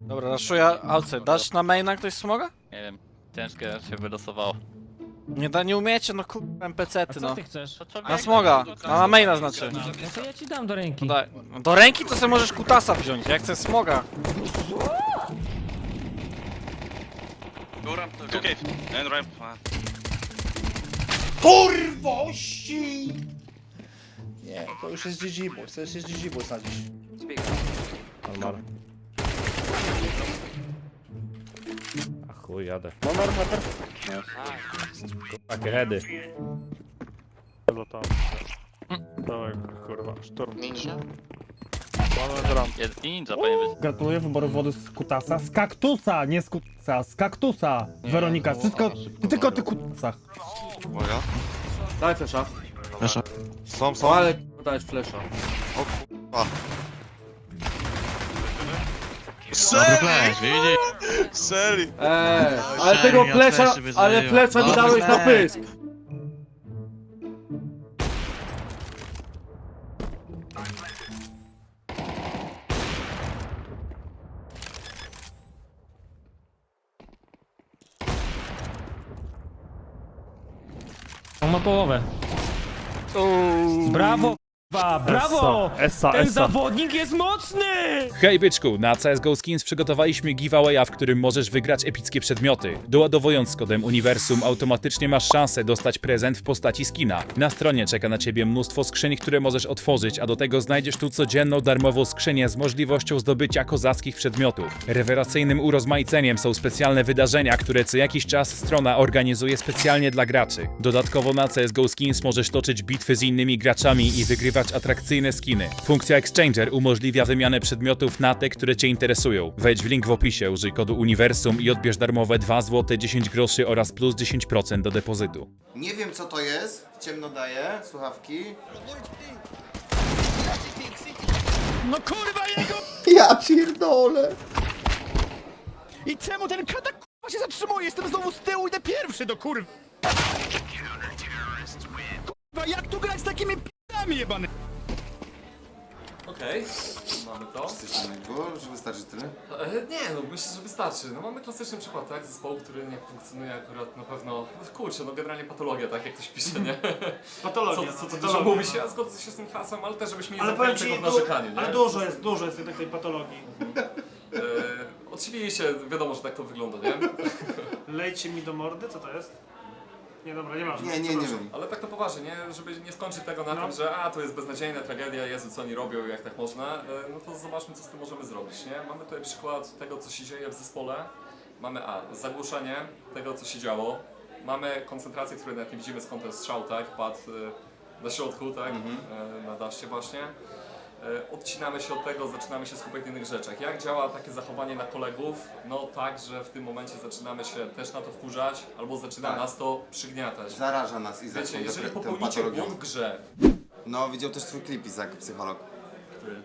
Dobra, raszuję outside. Dasz na maina ktoś smoga? Nie wiem, ciężkie się wylosowało. Nie da, nie umiecie, no kurwa, A NPC-ty co no. ty chcesz? Na smoga, a na maina znaczy. No to ja ci dam do ręki. Daj. No Do ręki to sobie możesz kutasa wziąć, ja chcę smoga. Two cave, and ramp. Kurwości! Nie, to już jest GG Boys, to już jest GG Boys na dziś. Almar. A chuj, jadę. Monor, Mater? Takie heady. Lotam. Dawaj, kurwa, szturm. Ninja? Mamy drum. Jed ninja powinien być. Gratuluję wyboru wody z kutasa. Z kaktusa, nie z kutasa, z kaktusa. Weronika, wszystko, ty tylko o tych kutasach. Uwaga. Daj flesza. Są, O, są. ale dajesz flesza. Serii! Serii! Eee, ale tego flesza, ale flesza mi dałeś na pysk. On ma połowę. Brawo, k***wa, brawo! Essa, Ten essa. zawodnik jest mocny! Hej byczku, na CSGO Skins przygotowaliśmy giveawaya, w którym możesz wygrać epickie przedmioty. Doładowując z kodem Uniwersum automatycznie masz szansę dostać prezent w postaci skina. Na stronie czeka na ciebie mnóstwo skrzyń, które możesz otworzyć, a do tego znajdziesz tu codzienną darmową skrzynię z możliwością zdobycia kozackich przedmiotów. Rewelacyjnym urozmaiceniem są specjalne wydarzenia, które co jakiś czas strona organizuje specjalnie dla graczy. Dodatkowo na CSGO Skins możesz toczyć bitwy z innymi graczami i wygrywać atrakcyjne skiny. Funkcja Exchanger umożliwia wymianę przedmiotów na te, które Cię interesują. Wejdź w link w opisie, użyj kodu Uniwersum i odbierz darmowe 2 zł 10 groszy oraz plus 10% do depozytu. Nie wiem co to jest, w ciemno daję, słuchawki. No kurwa jego! Ja pierdolę! I czemu ten katak kurwa się zatrzymuje? Jestem znowu z tyłu, idę pierwszy do kurwa. Kurwa, jak tu grać z takimi p***ami jebany? Okej, mamy to. Coś innego, czy wystarczy tyle? E, nie, no myślę, że wystarczy. No mamy klasyczny przykład, tak? Zespołu, który nie funkcjonuje akurat na pewno. No, kurczę, no generalnie patologia, tak jak ktoś pisze, nie? Patologia. Co, co to dużo mówi się, ja zgodzę się z tym hasłem, ale też żebyśmy nie Ale powiem ci, tego w du- narzekaniu, nie? ale dużo jest, dużo jest jednak tej patologii. E, oczywiście, wiadomo, że tak to wygląda, nie? Lejcie mi do mordy, co to jest? Nie, dobra, nie ma. Nie, nie, nie. Ale tak to poważnie, nie? Żeby nie skończyć tego na No. tym, że a, to jest beznadziejna tragedia, Jezu, co oni robią, jak tak można, e, no to zobaczmy, co z tym możemy zrobić, nie? Mamy tutaj przykład tego, co się dzieje w zespole. Mamy a, zagłuszenie tego, co się działo. Mamy koncentrację, której nawet nie widzimy skąd ten strzał, tak? Padł e, na środku, tak? E, na daszcie właśnie. E, Odcinamy się od tego, zaczynamy się skupiać na innych rzeczach. Jak działa takie zachowanie na kolegów? No tak, że w tym momencie zaczynamy się też na to wkurzać, albo zaczyna Tak. nas to przygniatać. Zaraża nas Izak Wiecie, jeżeli tą popełnicie patologią. błąd w grze, No, widział też twój klip Izak, psycholog. który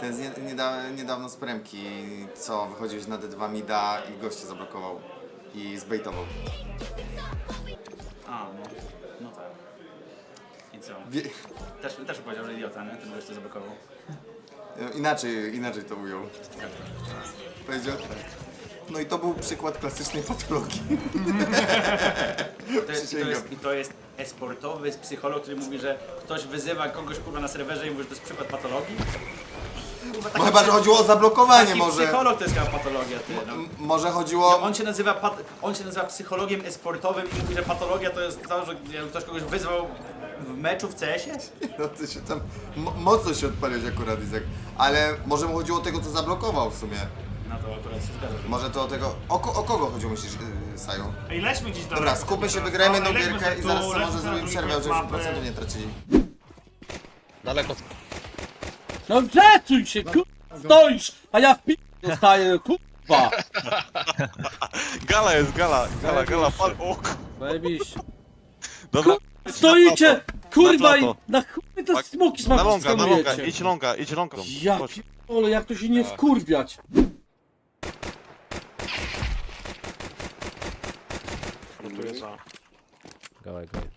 Ten z nie, nieda, niedawno z premki, co wychodziłeś na D2 Mida i goście zablokował. I zbejtował. A, no. No tak. Co? Wie, Też, też powiedział, że idiota, nie? Ten gość to zablokował. inaczej, inaczej to ujął. Powiedział tak. No i to był przykład klasycznej patologii. To jest, i, to jest, to jest esportowy psycholog, który mówi, że ktoś wyzywa kogoś kurwa na serwerze i mówi, że to jest przykład patologii. Kurwa, No chyba, że chodziło o zablokowanie taki może. psycholog to jest chyba patologia, ty. No. M- Może chodziło... On się, nazywa pat, on się nazywa psychologiem esportowym i mówi, że patologia to jest to, że nie wiem, ktoś kogoś wyzwał w meczu w CS-ie? No ty się tam... mo- Mocno się odpaliłeś akurat Izak. Ale może mu chodziło o tego, co zablokował w sumie. No to akurat się zgadza. Może to o tego... O, ko- o kogo chodziło myślisz, yy, Saju? Ej, lećmy gdzieś dalej. Dobra, skupmy się, wygrajmy jedną gierkę i zaraz może sobie na zrobimy przerwę, żebyśmy mapy. procentów nie tracili. Daleko. No przesuń się, kurwa, stoisz, a ja w pi... dostaję, kurwa. Gala jest, gala, gala, gala. Pal... O, k- Zajebiście. dobra. Stoicie, kurwa, i plato. na chuj te Tak, smoki Na longa, na longa, idź longa, idź longa. Ja Chodź. pierdolę, jak to się nie wkurwiać. Tu jest A. Gałaj, gałaj.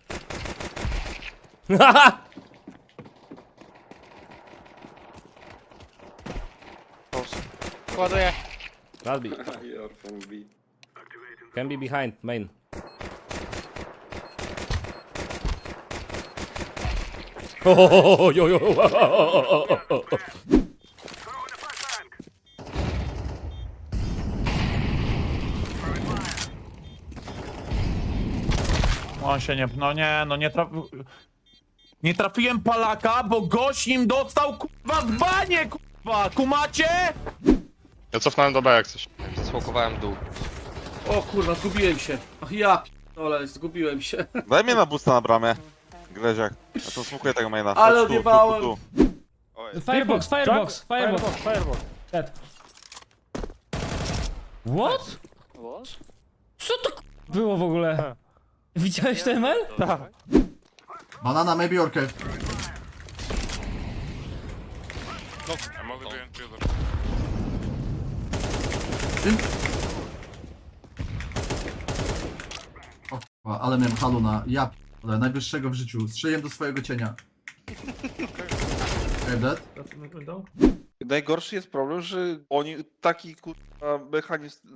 Ładuję. B. Can be behind, main. On się nie, no nie, no nie. Nie trafiłem Palaka, bo gość nim dostał kurwa w banie, kurwa, kumacie? Ja cofnąłem do B jak coś. Zasłokowałem dół. O kurwa, zgubiłem się. Ach ja p***ole, zgubiłem się. Daj mnie na busta na bramę. Greziak. Ja to smokuję tego maina. Ale Chodź tu, tu, odjebałem. tu, tu. Firebox, firebox, firebox. firebox. Dead. What? Co to k- było w ogóle? Widziałeś to ML? Banana, maybe orkę. Ja mogę wyjąć Ale miałem haluna. Ja ale najwyższego w życiu. Strzeliłem do swojego cienia. Okay, dead? Najgorszy jest problem, że oni taki kurwa mechanizm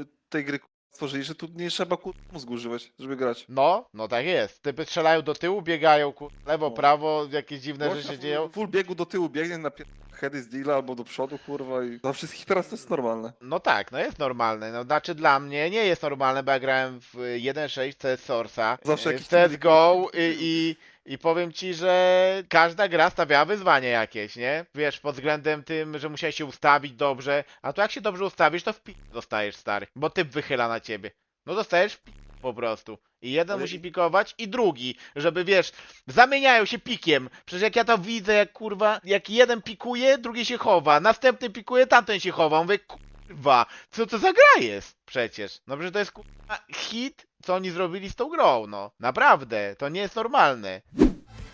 y, tej gry stworzyli, że tu nie trzeba kurwa mózgu używać, żeby grać. No, no tak jest. Typy strzelają do tyłu, biegają ku... lewo, No. prawo, jakieś dziwne Gość rzeczy na dzieją. full, full biegu do tyłu biegnie na pier- heady z deala albo do przodu kurwa i dla wszystkich teraz to jest normalne. No tak, no jest normalne. No znaczy dla mnie nie jest normalne, bo ja grałem w 1.6 CS Source'a, Zawsze e, jakiś CSGO i, i, i powiem ci, że każda gra stawiała wyzwanie jakieś, nie? Wiesz, pod względem tym, że musiałeś się ustawić dobrze, a to jak się dobrze ustawisz, to w pi... dostajesz stary, bo typ wychyla na ciebie. No dostajesz w pi... po prostu. I jeden Ale- musi pikować i drugi, żeby wiesz, zamieniają się pikiem. Przecież jak ja to widzę, jak kurwa, jak jeden pikuje, drugi się chowa, następny pikuje, tamten się chowa. Mówię, kurwa, co to za gra jest przecież? No przecież to jest kurwa hit, co oni zrobili z tą grą, no. Naprawdę, to nie jest normalne.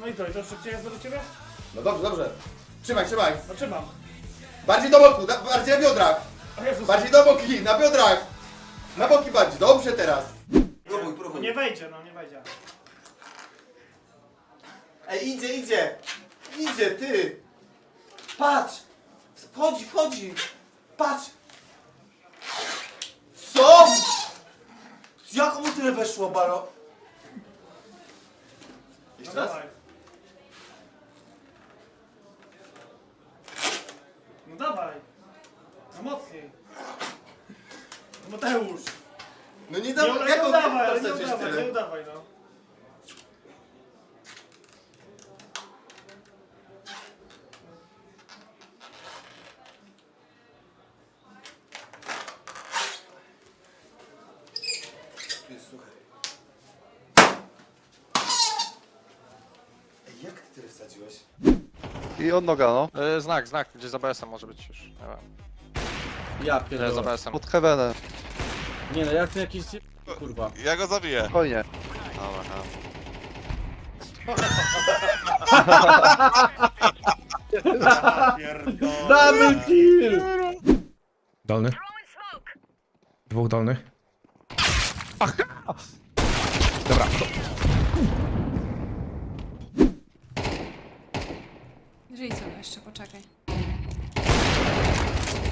No i co, i to szybciej jest do ciebie? No dobrze, dobrze. Trzymaj, trzymaj. No trzymam. Bardziej do boku, na, bardziej na biodrach. O Jezus, Bardziej do boki, na biodrach. Na boki bardziej, dobrze teraz. Próbuj, no próbuj. nie wejdzie, no nie wejdzie. Ej, idzie, idzie. Idzie, ty. Patrz. Wchodzi, wchodzi. Patrz. Co? Jak mu tyle weszło, Baro? No Jeszcze raz? dawaj. No dawaj. No mocniej. No Mateusz. No nie Nie, dam, nie, udawaj, ale nie udawaj, nie udawaj, no. Słuchaj. Ej, ty wsadziłeś? I od noga, no. znak, znak, gdzie za BS-em może być już. Nie wiem. Ja Gdzie za pierdolę. BS-em. Pod heavenem. Nie no, jak to jakiś... Kurwa. Ja go zabiję. Spokojnie. Dobra, dobra. Double kill! Dolny. Dwóch dolnych. Żyj sobie jeszcze, poczekaj.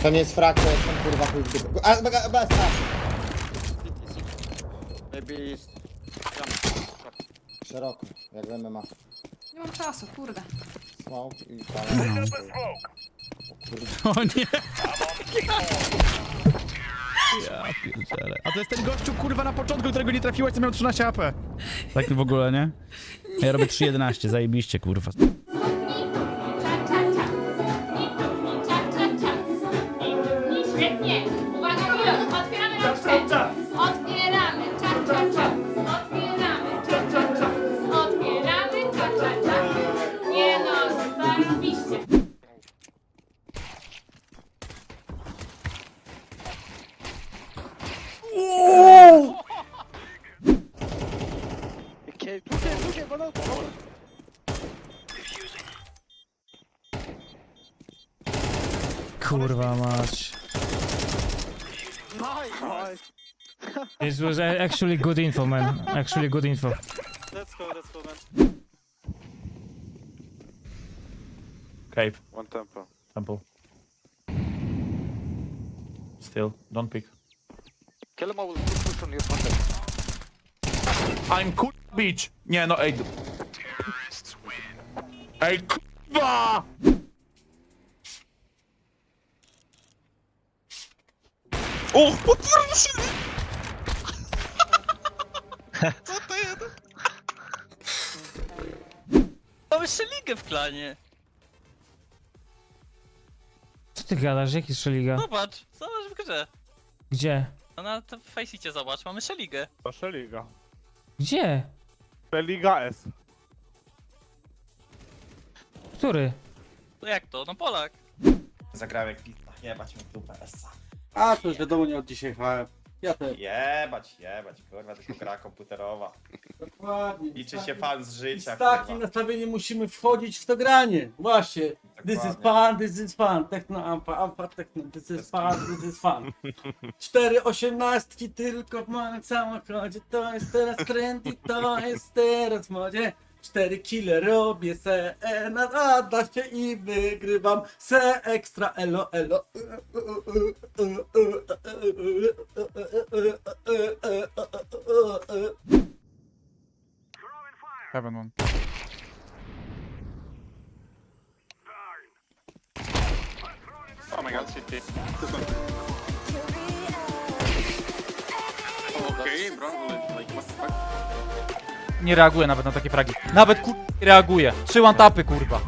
To nie jest frak, to jestem kurwa chuj w dupę. A, a, a, a, Szeroko, jak w MMA. Nie mam czasu, kurde. Smoke i palę. O nie! A to jest ten gościu kurwa na początku, którego nie trafiłeś, co miał 13 AP. Tak w ogóle, nie? Ja robię 3.11, zajebiście kurwa. Świetnie! Uwaga, pilot, otwieramy rączkę! Otwieramy, cza, cza, cza! Otwieramy, cza, cza, cza! Otwieramy, cza, cza, cza! Nie no, zarobiście! Kurwa mać. This was actually good info, man. Actually good info. Let's go, let's go, man. Cave, One tempo. temple. Still, don't pick. Kill him all, push on your front. I'm cool bitch! Nie no, ej. Ej, kurwa! O, potwierdzę się! Co to jest? Mamy jeszcze ligę w klanie. Co ty gadasz? Jaki szeliga? Zobacz, zobacz w grze. Gdzie? No na to Faceicie zobacz, mamy jeszcze ligę. Proszę liga. Gdzie? Liga S. Który? To jak to? No Polak. Zagrałem jak pizza, jebać mi dupę essa. A, to już wiadomo, nie od dzisiaj chwałem. Ja też. Jebać, jebać, kurwa, tylko gra komputerowa. Dokładnie. Liczy się fan z I życia, z takim nastawieniem musimy wchodzić w to granie. Właśnie. This is fun, this is fun. Techno ampa, ampa techno. This is fun, this is fun. Cztery osiemnastki tylko w moim samochodzie. To jest teraz trendy, to jest teraz w modzie. Cztery kile robię se, e, nada się i wygrywam se ekstra elo elo. Heaven one. Oh my god, city. Okej, bro, like? Nie reaguje nawet na takie fragi. Nawet kur... nie reaguje. Trzy one tapy, kurwa.